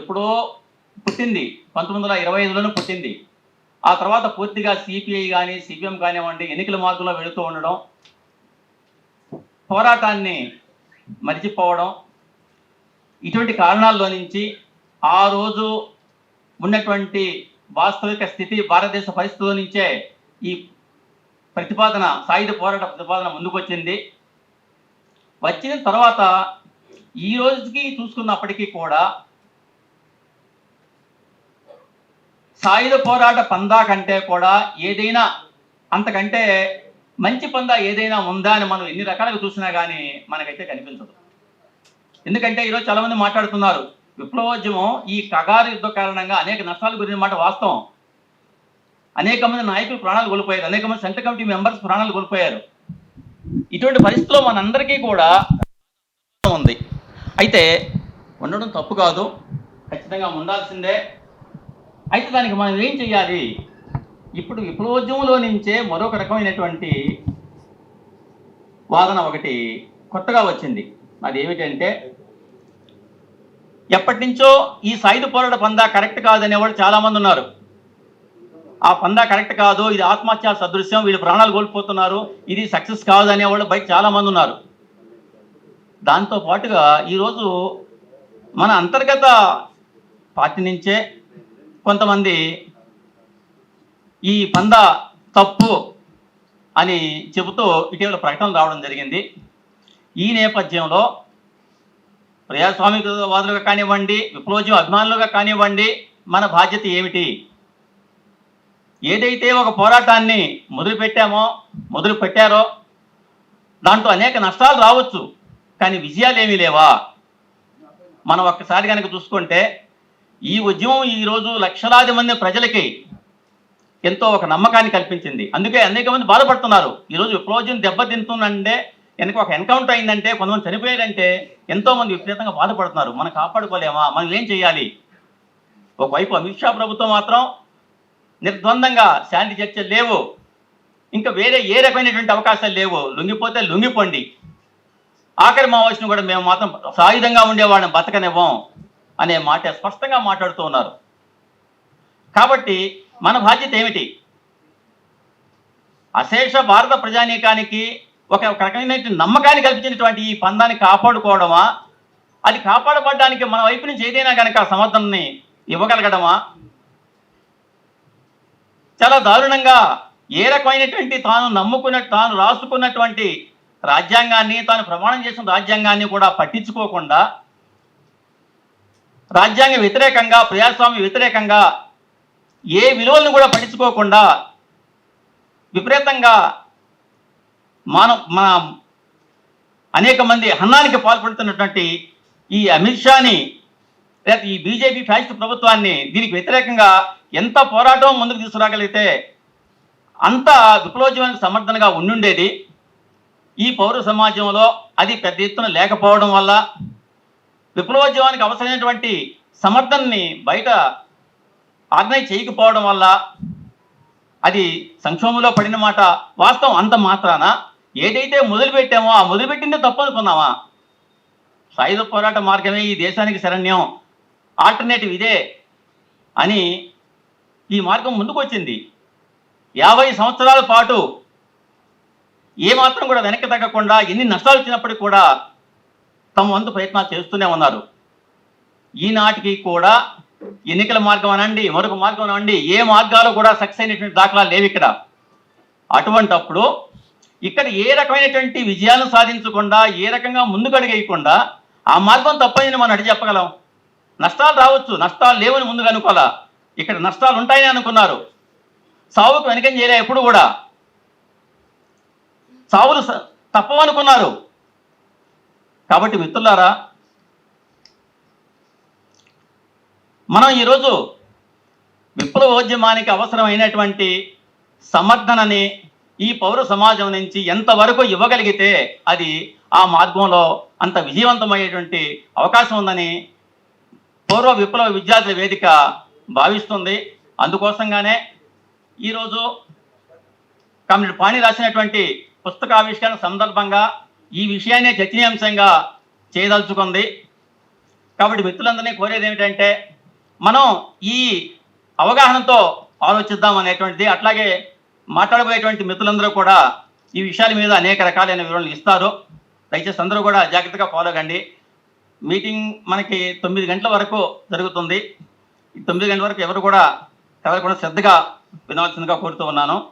ఎప్పుడో పుట్టింది. పంతొమ్మిది వందల ఇరవై ఐదులోనే పుట్టింది. ఆ తర్వాత పూర్తిగా సిపిఐ కానీ సిపిఎం కానివ్వండి ఎన్నికల మార్గంలో వెళుతూ ఉండడం పోరాటాన్ని మరిచిపోవడం ఇటువంటి కారణాల్లో నుంచి ఆ రోజు ఉన్నటువంటి వాస్తవిక స్థితి భారతదేశ పరిస్థితుల నుంచే ఈ ప్రతిపాదన సాయుధ పోరాట ప్రతిపాదన ముందుకొచ్చింది. వచ్చిన తర్వాత ఈ రోజుకి చూసుకున్నప్పటికీ కూడా సాయుధ పోరాట పందా కంటే కూడా ఏదైనా అంతకంటే మంచి పందా ఏదైనా ఉందా అని మనం ఎన్ని రకాలుగా చూసినా కానీ మనకైతే కనిపించదు. ఎందుకంటే ఈరోజు చాలా మంది మాట్లాడుతున్నారు విప్లవోద్యమం ఈ కగారు యుద్ధం కారణంగా అనేక నష్టాలు గురిన మాట వాస్తవం. అనేక మంది నాయకులు ప్రాణాలు కోల్పోయారు అనేక మంది సెంట్రల్ కమిటీ మెంబర్స్ ప్రాణాలు కోల్పోయారు. ఇటువంటి పరిస్థితుల్లో మనందరికీ కూడా ఉంది. అయితే ఉండడం తప్పు కాదు ఖచ్చితంగా ఉండాల్సిందే. అయితే దానికి మనం ఏం చేయాలి ఇప్పుడు విప్లవోద్యమంలో నుంచే మరొక రకమైనటువంటి వాదన ఒకటి కొత్తగా వచ్చింది. అది ఏమిటంటే ఎప్పటి నుంచో ఈ సాయుధ పోరాట పందా కరెక్ట్ కాదనేవాళ్ళు చాలా మంది ఉన్నారు. ఆ పందా కరెక్ట్ కాదు ఇది ఆత్మహత్య సదృశ్యం వీళ్ళు ప్రాణాలు కోల్పోతున్నారు ఇది సక్సెస్ కాదు అనేవాళ్ళు బయట చాలామంది ఉన్నారు. దాంతో పాటుగా ఈరోజు మన అంతర్గత పార్టీ నుంచే కొంతమంది ఈ పందా తప్పు అని చెబుతూ ఇటీవల ప్రకటన రావడం జరిగింది. ఈ నేపథ్యంలో ప్రజాస్వామికవాదులుగా కానివ్వండి విప్లవోద్యమ అభిమానులుగా కానివ్వండి మన బాధ్యత ఏమిటి? ఏదైతే ఒక పోరాటాన్ని మొదలు పెట్టామో మొదలు పెట్టారో దాంట్లో అనేక నష్టాలు రావచ్చు కానీ విజయాలు ఏమీ లేవా? మనం ఒక్కసారి కనుక చూసుకుంటే ఈ ఉద్యమం ఈరోజు లక్షలాది మంది ప్రజలకి ఎంతో ఒక నమ్మకాన్ని కల్పించింది. అందుకే అనేక మంది బాధపడుతున్నారు. ఈరోజు విప్లవోద్యమం దెబ్బతింటుందంటే వెనక ఒక ఎన్కౌంటర్ అయిందంటే కొంతమంది చనిపోయారంటే ఎంతోమంది విపరీతంగా బాధపడుతున్నారు. మనం కాపాడుకోలేమా? మనం ఏం చేయాలి? ఒకవైపు అమిత్ షా ప్రభుత్వం మాత్రం నిర్ద్వందంగా శాంతి చర్చలు లేవు. ఇంకా వేరే ఏ రకమైనటువంటి అవకాశాలు లేవు. లొంగిపోతే లొంగిపోండి. ఆఖరి మావోయిస్టును కూడా మేము మాత్రం సాయుధంగా ఉండేవాళ్ళని బతకనివ్వం. అనే మాట స్పష్టంగా మాట్లాడుతూ ఉన్నారు. కాబట్టి మన బాధ్యత ఏమిటి? అశేష భారత ప్రజానీకానికి ఒక రకమైన నమ్మకాన్ని కల్పించినటువంటి ఈ పందాన్ని కాపాడుకోవడమా? అది కాపాడబడడానికి మన వైపు నుంచి ఏదైనా కనుక సమర్థనని ఇవ్వగలగడమా? చాలా దారుణంగా ఏ రకమైనటువంటి తాను నమ్ముకున్న తాను రాసుకున్నటువంటి రాజ్యాంగాన్ని తాను ప్రమాణం చేసిన రాజ్యాంగాన్ని కూడా పట్టించుకోకుండా రాజ్యాంగ వ్యతిరేకంగా ప్రజాస్వామ్య వ్యతిరేకంగా ఏ విలువలను కూడా పట్టించుకోకుండా విపరీతంగా మన మన అనేక మంది హన్నానికి పాల్పడుతున్నటువంటి ఈ అమిత్ షాని లేదా ఈ బీజేపీ ఫ్యాసిస్ట్ ప్రభుత్వాన్ని దీనికి వ్యతిరేకంగా ఎంత పోరాటం ముందుకు తీసుకురాగలిగితే అంత విప్లవోద్యమానికి సమర్థనగా ఉండుండేది. ఈ పౌర సమాజంలో అది పెద్ద ఎత్తున లేకపోవడం వల్ల విప్లవోద్యమానికి అవసరమైనటువంటి సమర్థనని బయట ఆర్గనైజ్ చేయకపోవడం వల్ల అది సంక్షోభంలో పడిన మాట వాస్తవం అంత మాత్రాన ఏదైతే మొదలుపెట్టామో ఆ మొదలుపెట్టిందే తప్పు అనుకున్నామా సాయుధ పోరాట మార్గమే ఈ దేశానికి శరణ్యం. ఆల్టర్నేటివ్ ఇదే అని ఈ మార్గం ముందుకు వచ్చింది యాభై సంవత్సరాల పాటు ఏమాత్రం కూడా వెనక్కి తగ్గకుండా ఎన్ని నష్టాలు వచ్చినప్పటికీ కూడా తమ వంతు ప్రయత్నాలు చేస్తూనే ఉన్నారు. ఈనాటికి కూడా ఎన్నికల మార్గం అనండి మరొక మార్గం అనండి ఏ మార్గాలు కూడా సక్సెస్ అయినటువంటి దాఖలాలు లేవు ఇక్కడ. అటువంటప్పుడు ఇక్కడ ఏ రకమైనటువంటి విజయాలను సాధించకుండా ఏ రకంగా ముందుకు అడిగేయకుండా ఆ మార్గం తప్పని మనం అడిగి చెప్పగలం? నష్టాలు రావచ్చు నష్టాలు లేవని ముందుగా అనుకోవాలా? ఇక్కడ నష్టాలు ఉంటాయని అనుకున్నారు. సావుకు వెనకం చేయలే ఎప్పుడు కూడా. సావులు తప్పవనుకున్నారు. కాబట్టి మిత్రులారా మనం ఈరోజు విప్లవోద్యమానికి అవసరమైనటువంటి సమర్థనని ఈ పౌర సమాజం నుంచి ఎంతవరకు ఇవ్వగలిగితే అది ఆ మార్గంలో అంత విజయవంతమయ్యేటువంటి అవకాశం ఉందని పూర్వ విప్లవ విద్యార్థుల వేదిక భావిస్తుంది. అందుకోసంగానే ఈరోజు కమ్యూనిటీ పాణి రాసినటువంటి పుస్తకావిష్కరణ సందర్భంగా ఈ విషయాన్ని చర్చనీయాంశంగా చేయదలుచుకుంది. కాబట్టి మిత్రులందరినీ కోరేది ఏమిటంటే మనం ఈ అవగాహనతో ఆలోచిద్దాం అనేటువంటిది అట్లాగే మాట్లాడబోయేటువంటి మిత్రులందరూ కూడా ఈ విషయాల మీద అనేక రకాలైన వివరణలు ఇస్తారు. దయచేసి అందరూ కూడా జాగ్రత్తగా ఫాలో కండి. మీటింగ్ మనకి తొమ్మిది గంటల వరకు జరుగుతుంది. ఈ తొమ్మిది గంటల వరకు ఎవరు కూడా ఎవరు కూడా శ్రద్ధగా వినవలసిందిగా కోరుతూ ఉన్నాను.